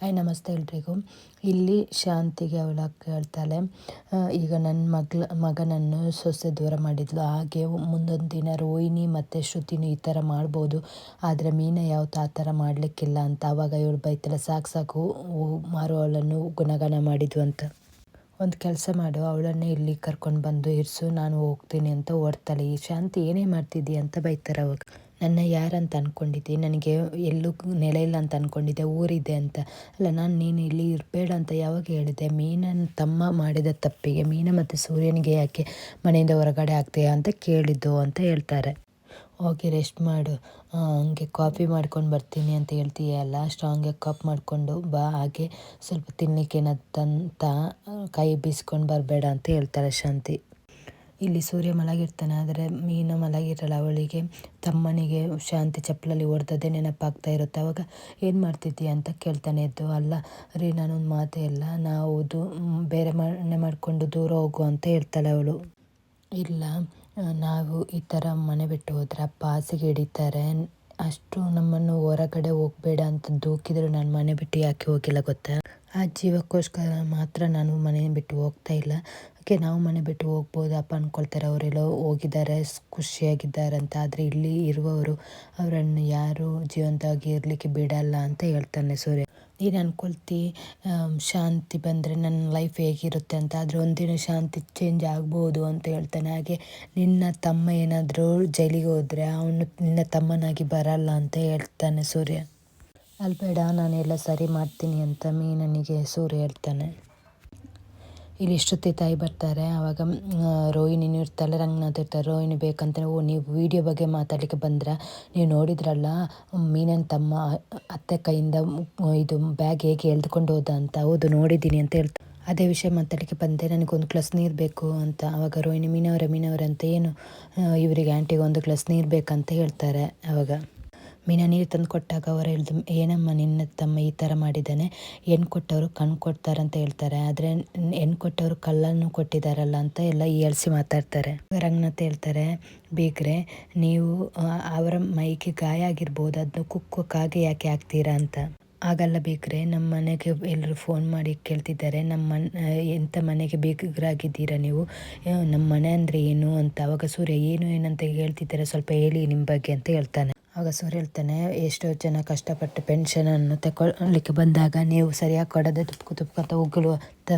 Hi, ನಮಸ್ತೆ ಎಲ್ರಿಗೂ. ಇಲ್ಲಿ ಶಾಂತಿಗೆ ಅವಳ ಕೇಳ್ತಾಳೆ. ಈಗ ನನ್ನ ಮಗ್ಳ ಮಗನನ್ನು ಸೊಸೆ ದೂರ ಮಾಡಿದ್ಲು. ಹಾಗೆ ಮುಂದೊಂದು ದಿನ ರೋಹಿಣಿ ಮತ್ತು ಶ್ರುತಿನೂ ಈ ಥರ ಮಾಡ್ಬೋದು. ಆದರೆ ಮೀನ ಯಾವತ್ತು ಆ ಥರ ಮಾಡಲಿಕ್ಕಿಲ್ಲ ಅಂತ. ಆವಾಗ ಇವಳು ಬೈತಾಳೆ, ಸಾಕು ಸಾಕು ಮಾರು, ಅವಳನ್ನು ಗುಣಗಾನ ಮಾಡಿದ್ವು ಅಂತ. ಒಂದು ಕೆಲಸ ಮಾಡು, ಅವಳನ್ನೇ ಇಲ್ಲಿ ಕರ್ಕೊಂಡು ಬಂದು ಇರಿಸು. ನಾನು ಹೋಗ್ತೀನಿ ಅಂತ ಓಡ್ತಾಳೆ. ಈ ಶಾಂತಿ ಏನೇ ಮಾಡ್ತಿದ್ದೀಯ ಅಂತ ಬೈತಾರೆ ಅವಾಗ. ನನ್ನ ಯಾರಂತ ಅಂದ್ಕೊಂಡಿದ್ದೆ ನನಗೆ ಎಲ್ಲೂ ನೆಲೆ ಇಲ್ಲ ಅಂತ ಅಂದ್ಕೊಂಡಿದ್ದೆ ಊರಿದೆ ಅಂತ. ಅಲ್ಲ, ನಾನು ನೀನು ಇಲ್ಲಿ ಇರಬೇಡ ಅಂತ ಯಾವಾಗ ಹೇಳಿದೆ? ಮೀನನ್ನು ತಮ್ಮ ಮಾಡಿದ ತಪ್ಪಿಗೆ, ಮೀನ ಮತ್ತು ಸೂರ್ಯನಿಗೆ ಯಾಕೆ ಮನೆಯಿಂದ ಹೊರಗಡೆ ಆಗ್ತೀಯಾ ಅಂತ ಕೇಳಿದ್ದು ಅಂತ ಹೇಳ್ತಾರೆ. ಹೋಗಿ ರೆಸ್ಟ್ ಮಾಡು. ಹಂಗೆ ಕಾಫಿ ಮಾಡ್ಕೊಂಡು ಬರ್ತೀನಿ ಅಂತ ಹೇಳ್ತೀಯಲ್ಲ ಸ್ಟ್ರಾಂಗಾಗಿ ಕಪ್ ಮಾಡಿಕೊಂಡು ಬಾ, ಹಾಗೆ ಸ್ವಲ್ಪ ತಿನ್ನಲಿಕ್ಕೆ ತಂತ ಕೈ ಬೀಸ್ಕೊಂಡು ಬರಬೇಡ ಅಂತ ಹೇಳ್ತಾರೆ ಶಾಂತಿ. ಇಲ್ಲಿ ಸೂರ್ಯ ಮಲಗಿರ್ತಾನೆ, ಆದರೆ ಮೀನು ಮಲಗಿರಲ್ಲ ಅವಳಿಗೆ. ತಮ್ಮನಿಗೆ ಶಾಂತಿ ಚಪ್ಪಲಲ್ಲಿ ಹೊಡೆದದೇ ನೆನಪಾಗ್ತಾ ಇರುತ್ತೆ. ಅವಾಗ ಏನು ಮಾಡ್ತಿದ್ದೀಯ ಅಂತ ಕೇಳ್ತಾನೆ ಇದ್ದು ಅಲ್ಲ ರೀ, ನಾನೊಂದು ಮಾತೇ ಇಲ್ಲ. ನಾವು ದೂ ಬೇರೆ ಮನೆ ಮಾಡಿಕೊಂಡು ದೂರ ಹೋಗು ಅಂತ ಹೇಳ್ತಾಳೆ ಅವಳು. ಇಲ್ಲ, ನಾವು ಈ ಥರ ಮನೆ ಬಿಟ್ಟು ಹೋದ್ರೆ ಅಪ್ಪ ಹಾಸಿಗೆ ಹಿಡಿತಾರೆ. ಅಷ್ಟು ನಮ್ಮನ್ನು ಹೊರಗಡೆ ಹೋಗಬೇಡ ಅಂತ ದೂಕಿದ್ರು ನಾನು ಮನೆ ಬಿಟ್ಟು ಯಾಕೆ ಹೋಗಿಲ್ಲ ಗೊತ್ತಾ? ಆ ಜೀವಕ್ಕೋಸ್ಕರ ಮಾತ್ರ ನಾನು ಮನೆ ಬಿಟ್ಟು ಹೋಗ್ತಾ ಇಲ್ಲ. ಓಕೆ, ನಾವು ಮನೆ ಬಿಟ್ಟು ಹೋಗ್ಬೋದಪ್ಪ ಅಂದ್ಕೊಳ್ತಾರೆ ಅವರೆಲ್ಲೋ ಹೋಗಿದ್ದಾರೆ ಖುಷಿಯಾಗಿದ್ದಾರೆ ಅಂತ. ಆದರೆ ಇಲ್ಲಿ ಇರುವವರು ಅವರನ್ನು ಯಾರು ಜೀವಂತವಾಗಿ ಇರಲಿಕ್ಕೆ ಬಿಡಲ್ಲ ಅಂತ ಹೇಳ್ತಾನೆ ಸೂರ್ಯ. ನೀನು ಅನ್ಕೊಳ್ತಿ ಶಾಂತಿ ಬಂದರೆ ನನ್ನ ಲೈಫ್ ಹೇಗಿರುತ್ತೆ ಅಂತ. ಆದರೆ ಒಂದಿನ ಶಾಂತಿ ಚೇಂಜ್ ಆಗ್ಬೋದು ಅಂತ ಹೇಳ್ತಾನೆ. ಹಾಗೆ ನಿನ್ನ ತಮ್ಮ ಏನಾದರೂ ಜೈಲಿಗೆ ಹೋದರೆ ಅವನು ನಿನ್ನ ತಮ್ಮನಾಗಿ ಬರಲ್ಲ ಅಂತ ಹೇಳ್ತಾನೆ ಸೂರ್ಯ. ಅಲ್ಬೇಡ ನಾನೆಲ್ಲ ಸರಿ ಮಾಡ್ತೀನಿ ಅಂತ ಮೀನನಿಗೆ ಸೂರ್ಯ ಹೇಳ್ತಾನೆ. ಇಲ್ಲಿ ಶ್ರುತಿ ತಾಯಿ ಬರ್ತಾರೆ. ಆವಾಗ ರೋಹಿಣಿ ಇರ್ತಾಳೆ ರಂಗನಾಥ್ ಇರ್ತಾರೆ. ರೋಹಿಣಿ ಬೇಕಂತ ಓ, ನೀವು ವೀಡಿಯೋ ಬಗ್ಗೆ ಮಾತಾಡಲಿಕ್ಕೆ ಬಂದ್ರೆ? ನೀವು ನೋಡಿದ್ರಲ್ಲ, ಮೀನನ್ ತಮ್ಮ ಅತ್ತೆ ಕೈಯಿಂದ ಇದು ಬ್ಯಾಗ್ ಹೇಗೆ ಎಳೆದುಕೊಂಡು ಹೋದ ಅಂತ. ಹೌದು, ನೋಡಿದ್ದೀನಿ ಅಂತ ಹೇಳ್ತಾರೆ ಅದೇ ವಿಷಯ ಮಾತಾಡಲಿಕ್ಕೆ ಬಂದೆ. ನನಗೊಂದು ಗ್ಲಾಸ್ ನೀರು ಬೇಕು ಅಂತ. ಆವಾಗ ರೋಹಿಣಿ, ಮೀನವರ ಮೀನವರಂತ ಏನು ಇವರಿಗೆ ಆಂಟಿಗೆ ಒಂದು ಗ್ಲಾಸ್ ನೀರು ಬೇಕಂತ ಹೇಳ್ತಾರೆ. ಆವಾಗ ಮೀನ ನೀರು ತಂದು ಕೊಟ್ಟಾಗ ಅವರು ಹೇಳ್ದು, ಏನಮ್ಮ ನಿನ್ನ ತಮ್ಮ ಈ ಥರ ಮಾಡಿದ್ದಾನೆ? ಹೆಣ್ಣು ಕೊಟ್ಟವರು ಕಣ್ಣು ಅಂತ ಹೇಳ್ತಾರೆ. ಆದರೆ ಹೆಣ್ಣು ಕೊಟ್ಟವರು ಕಲ್ಲನ್ನು ಕೊಟ್ಟಿದ್ದಾರಲ್ಲ ಅಂತ ಎಲ್ಲ ಹೇಳಿಸಿ ಮಾತಾಡ್ತಾರೆ. ರಂಗನಾಥ ಹೇಳ್ತಾರೆ, ಬೇಕ್ರೆ, ನೀವು ಅವರ ಮೈಗೆ ಗಾಯ ಆಗಿರ್ಬೋದು ಅದನ್ನು ಕುಕ್ಕೋಕ್ಕಾಗಿ ಯಾಕೆ ಹಾಕ್ತೀರಾ ಅಂತ? ಆಗಲ್ಲ ಬೇಕ್ರೆ ನಮ್ಮ ಮನೆಗೆ ಎಲ್ಲರೂ ಫೋನ್ ಮಾಡಿ ಕೇಳ್ತಿದ್ದಾರೆ. ನಮ್ಮ ಮನೆ ಎಂಥ ಮನೆಗೆ ಬೇಕಾಗಿದ್ದೀರಾ ನೀವು? ನಮ್ಮ ಮನೆ ಅಂದರೆ ಏನು? ಅಂತ, ಅವಾಗ ಸೂರ್ಯ, ಏನು ಏನಂತ ಹೇಳ್ತಿದ್ದಾರೆ. ಸ್ವಲ್ಪ ಹೇಳಿ ನಿಮ್ಮ ಬಗ್ಗೆ ಅಂತ ಹೇಳ್ತಾನೆ. ಆಗ ಸರ್ ಹೇಳ್ತಾನೆ, ಎಷ್ಟೋ ಜನ ಕಷ್ಟಪಟ್ಟು ಪೆನ್ಷನನ್ನು ತಗೊಳ್ಳಿಕ್ಕೆ ಬಂದಾಗ ನೀವು ಸರಿಯಾಗಿ ಕೊಡದೆ ತುಪ್ಕು ತುಪ್ಕೊಂತ ಅಂತ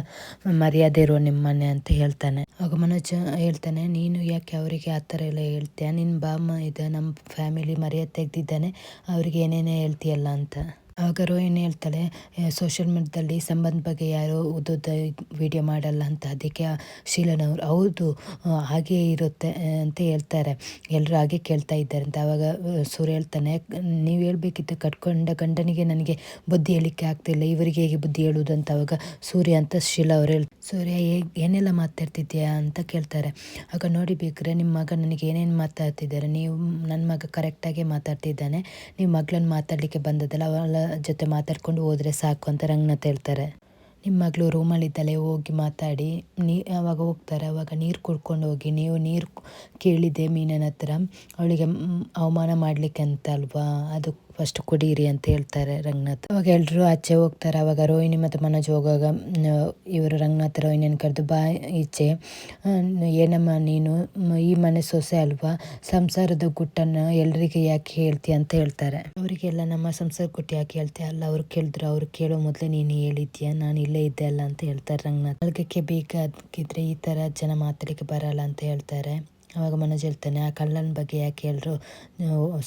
ಮರ್ಯಾದೆ ಇರೋ ನಿಮ್ಮನೆ ಅಂತ ಹೇಳ್ತಾನೆ. ಆಗ ಮನೋಜ್ ಹೇಳ್ತಾನೆ, ನೀನು ಯಾಕೆ ಅವರಿಗೆ ಆ ಥರ ಎಲ್ಲ ಹೇಳ್ತೀಯ? ನಿನ್ನ ಬಾಮ್ಮ ಇದೆ ನಮ್ಮ ಫ್ಯಾಮಿಲಿ ಮರ್ಯಾದೆ ತೆಗೆದಿದ್ದಾನೆ, ಅವರಿಗೆ ಏನೇನೇ ಹೇಳ್ತೀಯಲ್ಲ ಅಂತ. ಆಗ ರೋಹಿಣಿ ಹೇಳ್ತಾಳೆ ಸೋಷಿಯಲ್ ಮೀಡ್ಯಾದಲ್ಲಿ ಸಂಬಂಧ ಬಗ್ಗೆ ಯಾರೋ ಉದ್ದುದ್ದ ವಿಡಿಯೋ ಮಾಡಲ್ಲ ಅಂತ ಅದಕ್ಕೆ ಶೀಲನವರು ಹೌದು ಹಾಗೇ ಇರುತ್ತೆ ಅಂತ ಹೇಳ್ತಾರೆ. ಎಲ್ಲರೂ ಹಾಗೆ ಕೇಳ್ತಾ ಇದ್ದಾರೆ ಅಂತ ಆವಾಗ ಸೂರ್ಯ ಹೇಳ್ತಾನೆ, ನೀವು ಹೇಳ್ಬೇಕಿತ್ತು ಕಟ್ಕೊಂಡ ಗಂಡನಿಗೆ ನನಗೆ ಬುದ್ಧಿ ಹೇಳಲಿಕ್ಕೆ ಆಗ್ತಿಲ್ಲ, ಇವರಿಗೆ ಹೇಗೆ ಬುದ್ಧಿ ಹೇಳುವುದು? ಅಂತ ಅವಾಗ ಸೂರ್ಯ ಅಂತ ಶೀಲಾ ಅವ್ರು ಹೇಳ್ತಾರೆ. ಸೂರ್ಯ ಹೇಗೆ ಏನೆಲ್ಲ ಮಾತಾಡ್ತಿದ್ಯಾ ಅಂತ ಕೇಳ್ತಾರೆ. ಆಗ ನೋಡಿ ಬೇಕ್ರೆ, ನಿಮ್ಮ ಮಗ ನನಗೆ ಏನೇನು ಮಾತಾಡ್ತಿದ್ದಾರೆ? ನೀವು, ನನ್ನ ಮಗ ಕರೆಕ್ಟಾಗಿ ಮಾತಾಡ್ತಿದ್ದಾನೆ. ನೀವು ಮಗಳನ್ನ ಮಾತಾಡಲಿಕ್ಕೆ ಬಂದದಲ್ಲ ಅವಳ ಜೊತೆ ಮಾತಾಡ್ಕೊಂಡು ಹೋದ್ರೆ ಸಾಕು ಅಂತ ರಂಗನಾಥ್ ಹೇಳ್ತಾರೆ. ನಿಮ್ಮ ಮಗಳು ರೂಮಲ್ಲಿದ್ದಾಳೆ ಹೋಗಿ ಮಾತಾಡಿ, ನೀ ಅವಾಗ ಹೋಗ್ತಾರೆ? ಅವಾಗ ನೀರು ಕುಡ್ಕೊಂಡು ಹೋಗಿ, ನೀವು ನೀರು ಕೇಳಿದೆ ಮೀನನ ಹತ್ರ. ಅವಳಿಗೆ ಅವಮಾನ ಮಾಡಲಿಕ್ಕೆ ಅಂತ ಅಲ್ವಾ? ಅದು ಫಸ್ಟ್ ಕುಡೀರಿ ಅಂತ ಹೇಳ್ತಾರೆ ರಂಗನಾಥ್. ಅವಾಗ ಎಲ್ಲರೂ ಆಚೆ ಹೋಗ್ತಾರೆ. ಅವಾಗ ರೋಹಿಣಿ ಮತ್ತು ಮನೋಜ್ ಹೋಗುವಾಗ ಇವರು ರಂಗನಾಥ್ ರೋಹಿಣಿಯನ್ನು ಕರೆದು ಬಾ ಈಚೆ. ಏನಮ್ಮ ನೀನು? ಈ ಮನೆ ಸೊಸೆ ಅಲ್ವಾ? ಸಂಸಾರದ ಗುಟ್ಟನ್ನು ಎಲ್ರಿಗೆ ಯಾಕೆ ಹೇಳ್ತೀಯ ಅಂತ ಹೇಳ್ತಾರೆ. ಅವರಿಗೆಲ್ಲ, ನಮ್ಮ ಸಂಸಾರ ಗುಟ್ಟು ಯಾಕೆ ಹೇಳ್ತೀಯ? ಅಲ್ಲ, ಅವ್ರು ಕೇಳಿದ್ರು. ಅವ್ರು ಕೇಳೋ ಮೊದಲೇ ನೀನು ಹೇಳಿದ್ಯಾ? ನಾನು ಇಲ್ಲೇ ಇದ್ದೆ ಅಲ್ಲ ಅಂತ ಹೇಳ್ತಾರೆ ರಂಗನಾಥ್. ಅಲ್ಗಕ್ಕೆ ಬೇಗ ಅದಕ್ಕಿದ್ರೆ ಈ ಥರ ಜನ ಮಾತಾಡಲಿಕ್ಕೆ ಬರಲ್ಲ ಅಂತ ಹೇಳ್ತಾರೆ. ಆವಾಗ ಮನೋಜ್ ಹೇಳ್ತಾನೆ, ಆ ಕಳ್ಳನ ಬಗ್ಗೆ ಯಾಕೆ ಎಲ್ಲರೂ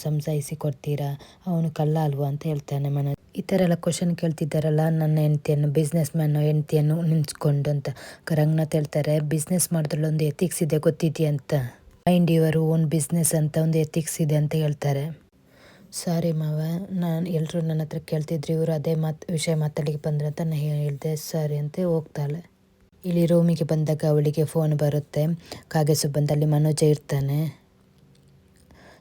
ಸಂಸಾಯಿಸಿ ಕೊಡ್ತೀರಾ? ಅವನು ಕಳ್ಳ ಅಲ್ವಾ ಅಂತ ಹೇಳ್ತಾನೆ ಮನೋಜ್. ಈ ಥರ ಎಲ್ಲ ಕ್ವಶನ್ ಕೇಳ್ತಿದ್ದಾರಲ್ಲ, ನನ್ನ ಹೆಂಡತಿಯನ್ನು ಬಿಸ್ನೆಸ್ ಮ್ಯಾನ್ ಹೆಂಡತಿಯನ್ನು ನಿಂತ್ಕೊಂಡು ಅಂತ. ರಂಗನಾಥ್ ಹೇಳ್ತಾರೆ ಬಿಸ್ನೆಸ್ ಮಾಡಿದ್ರಲ್ಲಿ ಒಂದು ಎಥಿಕ್ಸ್ ಇದೆ ಅಂತ? ಮೈಂಡ್ ಯುವರ್ ಓನ್ ಬಿಸ್ನೆಸ್ ಅಂತ ಒಂದು ಎಥಿಕ್ಸ್ ಇದೆ, ಅಂತ ಹೇಳ್ತಾರೆ. ಸಾರಿ ಮಾವ, ನಾನು ಎಲ್ಲರೂ ನನ್ನ ಹತ್ರ ಕೇಳ್ತಿದ್ರು, ಇವರು ಅದೇ ಮಾತು, ವಿಷಯ ಮಾತಾಡಲಿಕ್ಕೆ ಬಂದ್ರೆ ಅಂತ ನಾನು ಹೇಳಿದೆ, ಸರಿ ಅಂತ ಹೋಗ್ತಾಳೆ. ಇಲ್ಲಿ ರೂಮಿಗೆ ಬಂದಾಗ ಅವಳಿಗೆ ಫೋನ್ ಬರುತ್ತೆ, ಕಾಗೆ ಸುಬ್ಬಂದಲ್ಲಿ ಮನೋಜ ಇರ್ತಾನೆ.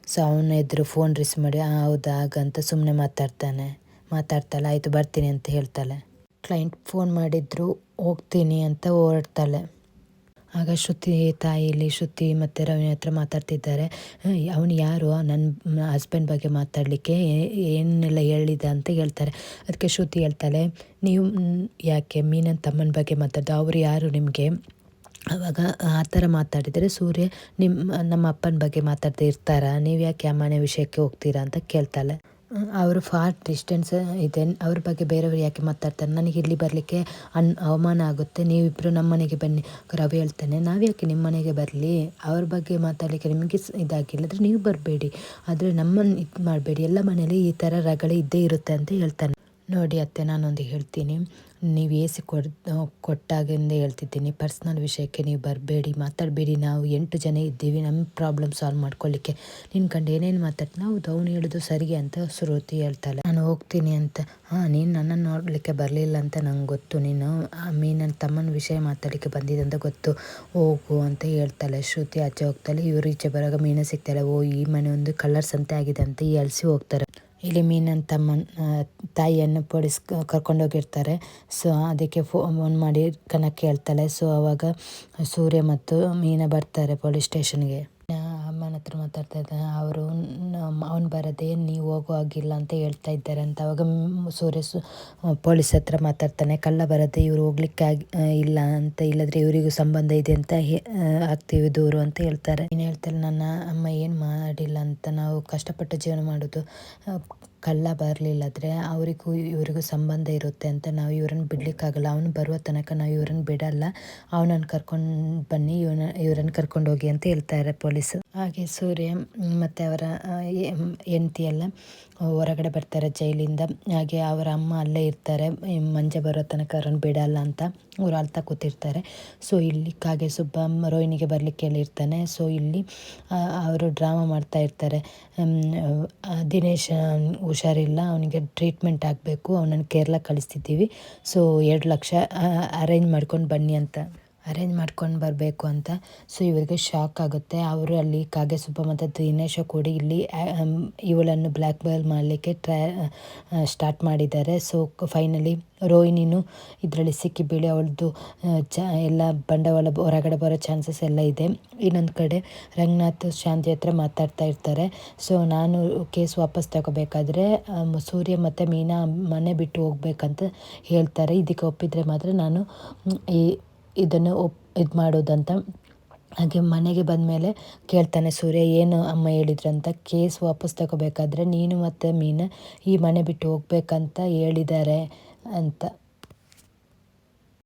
ಸೊ ಅವನ ಎದುರು ಫೋನ್ ರಿಸ್ ಮಾಡಿ ಹೌದಾ ಹಾಗಂತ ಸುಮ್ಮನೆ ಮಾತಾಡ್ತಾನೆ. ಮಾತಾಡ್ತಾಳೆ, ಆಯಿತು, ಬರ್ತೀನಿ ಅಂತ ಹೇಳ್ತಾಳೆ. ಕ್ಲೈಂಟ್ ಫೋನ್ ಮಾಡಿದ್ರು, ಹೋಗ್ತೀನಿ ಅಂತ ಹೊರಡ್ತಾಳೆ ಆಗ ಶ್ರುತಿ ತಾಯಿಲಿ ಶ್ರುತಿ ಮತ್ತು ರವಿ ಹತ್ರ ಮಾತಾಡ್ತಿದ್ದಾರೆ. ಅವನು ಯಾರು? ನನ್ನ ಹಸ್ಬೆಂಡ್ ಬಗ್ಗೆ ಮಾತಾಡಲಿಕ್ಕೆ ಏನೆಲ್ಲ ಹೇಳಿದ ಅಂತ ಹೇಳ್ತಾರೆ. ಅದಕ್ಕೆ ಶ್ರುತಿ ಹೇಳ್ತಾಳೆ, ನೀವು ಯಾಕೆ ಮೀನನ್ ತಮ್ಮನ ಬಗ್ಗೆ ಮಾತಾಡ್ದು? ಅವರು ಯಾರು ನಿಮಗೆ? ಆವಾಗ ಆ ಥರ ಮಾತಾಡಿದರೆ ಸೂರ್ಯ, ನಿಮ್ಮ, ನಮ್ಮ ಅಪ್ಪನ ಬಗ್ಗೆ ಮಾತಾಡ್ತಾ ಇರ್ತಾರಾ? ನೀವು ಯಾಕೆ ಆ ವಿಷಯಕ್ಕೆ ಹೋಗ್ತೀರಾ? ಅಂತ ಕೇಳ್ತಾಳೆ. ಅವರು ಫಾರ್ ಡಿಸ್ಟೆನ್ಸ್ ಇದೆ. ಅವ್ರ ಬಗ್ಗೆ ಬೇರೆಯವರು ಯಾಕೆ ಮಾತಾಡ್ತಾರೆ? ನನಗೆ ಇಲ್ಲಿ ಬರಲಿಕ್ಕೆ ಅನ್ ಅವಮಾನ ಆಗುತ್ತೆ. ನೀವಿಬ್ಬರು ನಮ್ಮ ಮನೆಗೆ ಬನ್ನಿ. ರವಿ ಹೇಳ್ತಾನೆ, ನಾವು ಯಾಕೆ ನಿಮ್ಮ ಮನೆಗೆ ಬರಲಿ? ಅವ್ರ ಬಗ್ಗೆ ಮಾತಾಡಲಿಕ್ಕೆ ನಿಮಗೆ ಇದಾಗಿಲ್ಲ. ಅಂದರೆ ನೀವು ಬರಬೇಡಿ. ಆದರೆ ನಮ್ಮನ್ನು ಇದು ಮಾಡಬೇಡಿ. ಎಲ್ಲ ಮನೇಲಿ ಈ ಥರ ರಗಳೆ ಇದ್ದೇ ಇರುತ್ತೆ ಅಂತ ಹೇಳ್ತಾನೆ. ನೋಡಿ ಅತ್ತೆ, ನಾನೊಂದು ಹೇಳ್ತೀನಿ. ನೀವು ಎ ಸಿ ಕೊಡ್, ಕೊಟ್ಟಾಗಿಂದ ಹೇಳ್ತಿದ್ದೀನಿ. ಪರ್ಸ್ನಲ್ ವಿಷಯಕ್ಕೆ ನೀವು ಬರಬೇಡಿ, ಮಾತಾಡಬೇಡಿ. ನಾವು ಎಂಟು ಜನ ಇದ್ದೀವಿ ನಮ್ಮ ಪ್ರಾಬ್ಲಮ್ ಸಾಲ್ವ್ ಮಾಡ್ಕೊಳ್ಳಿಕ್ಕೆ ನಿನ್ನ ಕಂಡು ಏನೇನು ಮಾತಾಡ್ತೀನಿ ನಾವು ದೌನ್ ಹೇಳೋದು ಸರಿಗೆ ಅಂತ ಶ್ರುತಿ ಹೇಳ್ತಾಳೆ. ನಾನು ಹೋಗ್ತೀನಿ ಅಂತ. ಹಾಂ, ನೀನು ನನ್ನನ್ನು ನೋಡಲಿಕ್ಕೆ ಬರಲಿಲ್ಲ ಅಂತ ನಂಗೆ ಗೊತ್ತು. ನೀನು ಮೀ ನನ್ನ ತಮ್ಮನ ವಿಷಯ ಮಾತಾಡಲಿಕ್ಕೆ ಬಂದಿದೆ ಅಂತ ಗೊತ್ತು. ಹೋಗು ಅಂತ ಹೇಳ್ತಾಳೆ. ಶ್ರುತಿ ಆಚೆ ಹೋಗ್ತಾಳೆ. ಇವರು ಈಚೆ ಬರಾಗ ಮೀನು ಸಿಗ್ತಾಳೆ ಓ, ಈ ಮನೆ ಒಂದು ಕಲರ್ ಸಂತೆ ಆಗಿದೆ ಅಂತ ಈ ಅಳಿಸಿ ಹೋಗ್ತಾರೆ. ಇಲ್ಲಿ ಮೀನನ ತಮ್ಮನ ತಾಯಿಯನ್ನು ಪೊಡಿಸ್ ಕರ್ಕೊಂಡೋಗಿರ್ತಾರೆ. ಸೊ ಅದಕ್ಕೆ ಫೋನ್ ಮಾಡಿ ಕನಕ್ಕೆ ಕೇಳ್ತಾಳೆ ಸೊ ಅವಾಗ ಸೂರ್ಯ ಮತ್ತು ಮೀನ ಬರ್ತಾರೆ ಪೊಲೀಸ್ ಸ್ಟೇಷನ್ಗೆ. ಹತ್ರ ಮಾತಾಡ್ತಾ ಇದ್ದಾನೆ. ಅವರು ಅವನು ಬರದೆ ನೀವು ಹೋಗೋ ಆಗಿಲ್ಲ ಅಂತ ಹೇಳ್ತಾ ಇದ್ದಾರೆ ಅಂತ ಅವಾಗ ಸೂರ್ಯ ಪೊಲೀಸ್ ಹತ್ರ ಮಾತಾಡ್ತಾನೆ. ಕಳ್ಳ ಬರದೆ ಇವರು ಹೋಗ್ಲಿಕ್ಕೆ ಇಲ್ಲ ಅಂತ, ಇಲ್ಲದ್ರೆ ಇವರಿಗೂ ಸಂಬಂಧ ಇದೆ ಅಂತ ಆಗ್ತೀವಿ ದೂರು ಅಂತ ಹೇಳ್ತಾರೆ. ಏನು ಹೇಳ್ತಾರೆ ನನ್ನ ಅಮ್ಮ ಏನು ಮಾಡಿಲ್ಲ ಅಂತ ನಾವು ಕಷ್ಟಪಟ್ಟು ಜೀವನ ಮಾಡೋದು. ಕಳ್ಳ ಬರಲಿಲ್ಲದ್ರೆ ಅವರಿಗೂ ಇವರಿಗೂ ಸಂಬಂಧ ಇರುತ್ತೆ ಅಂತ ನಾವು ಇವ್ರನ್ನ ಬಿಡಲಿಕ್ಕಾಗಲ್ಲ. ಅವನು ಬರುವ ತನಕ ನಾವು ಇವ್ರನ್ನ ಬಿಡಲ್ಲ. ಅವನನ್ನು ಕರ್ಕೊಂಡು ಬನ್ನಿ, ಇವನ, ಇವ್ರನ್ನ ಕರ್ಕೊಂಡು ಹೋಗಿ ಅಂತ ಹೇಳ್ತಾರೆ ಪೊಲೀಸು. ಹಾಗೆ ಸೂರ್ಯ ಮತ್ತು ಅವರ ಹೆಂಡತಿ ಎಲ್ಲ ಹೊರಗಡೆ ಬರ್ತಾರೆ ಜೈಲಿಂದ. ಹಾಗೆ ಅವರ ಅಮ್ಮ ಅಲ್ಲೇ ಇರ್ತಾರೆ. ಮಂಜೆ ಬರೋ ತನಕ ಅವ್ರನ್ನ ಬಿಡಲ್ಲ ಅಂತ ಅವ್ರು ಅಳ್ತಾ ಕೂತಿರ್ತಾರೆ. ಸೊ ಇಲ್ಲಿ ಕಾಗೆ ಸುಬ್ಬ ರೋಹಿಣಿಗೆ ಬರಲಿಕ್ಕೆ ಹೇಳಿರ್ತಾನೆ ಸೊ ಇಲ್ಲಿ ಅವರು ಡ್ರಾಮಾ ಮಾಡ್ತಾ ಇರ್ತಾರೆ. ದಿನೇಶ್ ಹುಷಾರಿಲ್ಲ ಅವನಿಗೆ ಟ್ರೀಟ್ಮೆಂಟ್ ಆಗಬೇಕು ಅವನನ್ನು ಕೇರಳ ಕಳಿಸ್ತಿದ್ದೀವಿ. ಸೊ ಎರಡು ಲಕ್ಷ ಅರೇಂಜ್ ಮಾಡ್ಕೊಂಡು ಬನ್ನಿ ಅಂತ. ಅರೇಂಜ್ ಮಾಡ್ಕೊಂಡು ಬರಬೇಕು ಅಂತ. ಸೊ ಇವರಿಗೆ ಶಾಕ್ ಆಗುತ್ತೆ. ಅವರು ಅಲ್ಲಿ ಕಾಗೆ ಸುಬ್ಬ ಮತ್ತು ದಿನೇಶ ಕೂಡಿ ಇಲ್ಲಿ ಇವಳನ್ನು ಬ್ಲ್ಯಾಕ್ ಮೇಲ್ ಮಾಡಲಿಕ್ಕೆ ಟ್ರೈ ಸ್ಟಾರ್ಟ್ ಮಾಡಿದ್ದಾರೆ. ಸೊ ಫೈನಲಿ ರೋಹಿಣಿನು ಇದರಲ್ಲಿ ಸಿಕ್ಕಿ ಬೀಳಿ ಅವಳದು ಚ, ಎಲ್ಲ ಬಂಡವಾಳ ಹೊರಗಡೆ ಬರೋ ಚಾನ್ಸಸ್ ಎಲ್ಲ ಇದೆ. ಇನ್ನೊಂದು ಕಡೆ ರಂಗನಾಥ್ ಶಾಂತಿ ಹತ್ರ ಮಾತಾಡ್ತಾ ಇರ್ತಾರೆ. ಸೊ ನಾನು ಕೇಸ್ ವಾಪಸ್ ತಗೋಬೇಕಾದ್ರೆ ಸೂರ್ಯ ಮತ್ತು ಮೀನಾ ಮನೆ ಬಿಟ್ಟು ಹೋಗ್ಬೇಕಂತ ಹೇಳ್ತಾರೆ. ಇದಕ್ಕೆ ಒಪ್ಪಿದರೆ ಮಾತ್ರ ನಾನು, ಈ ಇದನ್ನು ಒಪ್, ಇದು ಮಾಡೋದಂತ ಹಾಗೆ ಮನೆಗೆ ಬಂದಮೇಲೆ ಕೇಳ್ತಾನೆ, ಸೂರ್ಯ, ಏನು ಅಮ್ಮ ಹೇಳಿದ್ರು ಅಂತ ಕೇಸ್ ವಾಪಸ್ ತಗೋಬೇಕಾದ್ರೆ ನೀನು ಮತ್ತು ಮೀನು ಈ ಮನೆ ಬಿಟ್ಟು ಹೋಗ್ಬೇಕಂತ ಹೇಳಿದ್ದಾರೆ ಅಂತ.